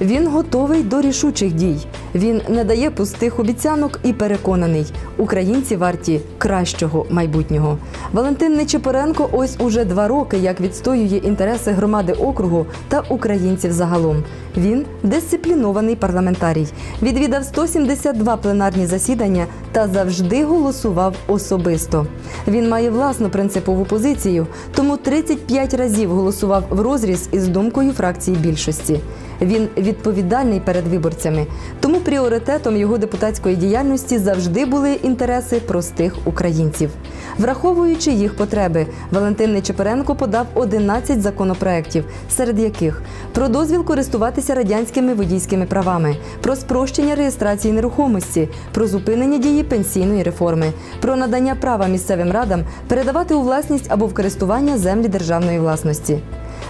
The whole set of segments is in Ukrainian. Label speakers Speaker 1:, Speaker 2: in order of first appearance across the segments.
Speaker 1: Він готовий до рішучих дій. Він не дає пустих обіцянок і переконаний, українці варті кращого майбутнього. Валентин Нечипоренко ось уже два роки як відстоює інтереси громади округу та українців загалом. Він дисциплінований парламентарій, відвідав 172 пленарні засідання та завжди голосував особисто. Він має власну принципову позицію, тому 35 разів голосував в розріз із думкою фракції більшості. Він відповідальний перед виборцями, тому пріоритетом його депутатської діяльності завжди були інтереси простих українців. Враховуючи їх потреби, Валентин Нечепоренко подав 11 законопроєктів, серед яких про дозвіл користуватися радянськими водійськими правами, про спрощення реєстрації нерухомості, про зупинення дії пенсійної реформи, про надання права місцевим радам передавати у власність або в користування землі державної власності.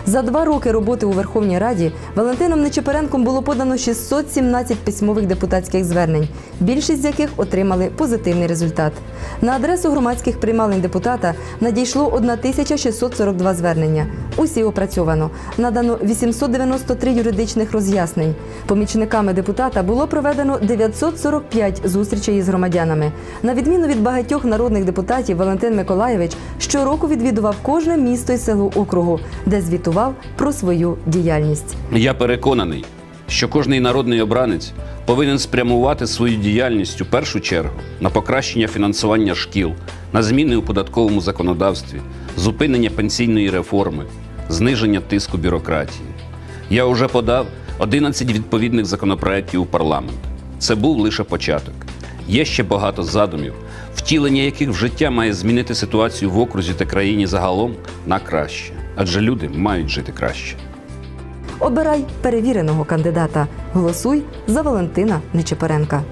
Speaker 1: За два роки роботи у Верховній Раді Валентином Нечепоренком було подано 617 письмових депутатських звернень, більшість з яких отримали позитивний результат. На адресу громадських приймалень депутата надійшло 1642 звернення. Усі опрацьовано. Надано 893 юридичних роз'яснень. Помічниками депутата було проведено 945 зустрічей із громадянами. На відміну від багатьох народних депутатів, Валентин Миколаєвич щороку відвідував кожне місто і село округу, де звітував про свою діяльність.
Speaker 2: Я переконаний, що кожний народний обранець повинен спрямувати свою діяльність у першу чергу на покращення фінансування шкіл, на зміни у податковому законодавстві, зупинення пенсійної реформи, зниження тиску бюрократії. Я вже подав 11 відповідних законопроєктів у парламент. Це був лише початок. Є ще багато задумів, втілення яких в життя має змінити ситуацію в окрузі та країні загалом на краще, адже люди мають жити краще.
Speaker 1: Обирай перевіреного кандидата. Голосуй за Валентина Нечепоренка.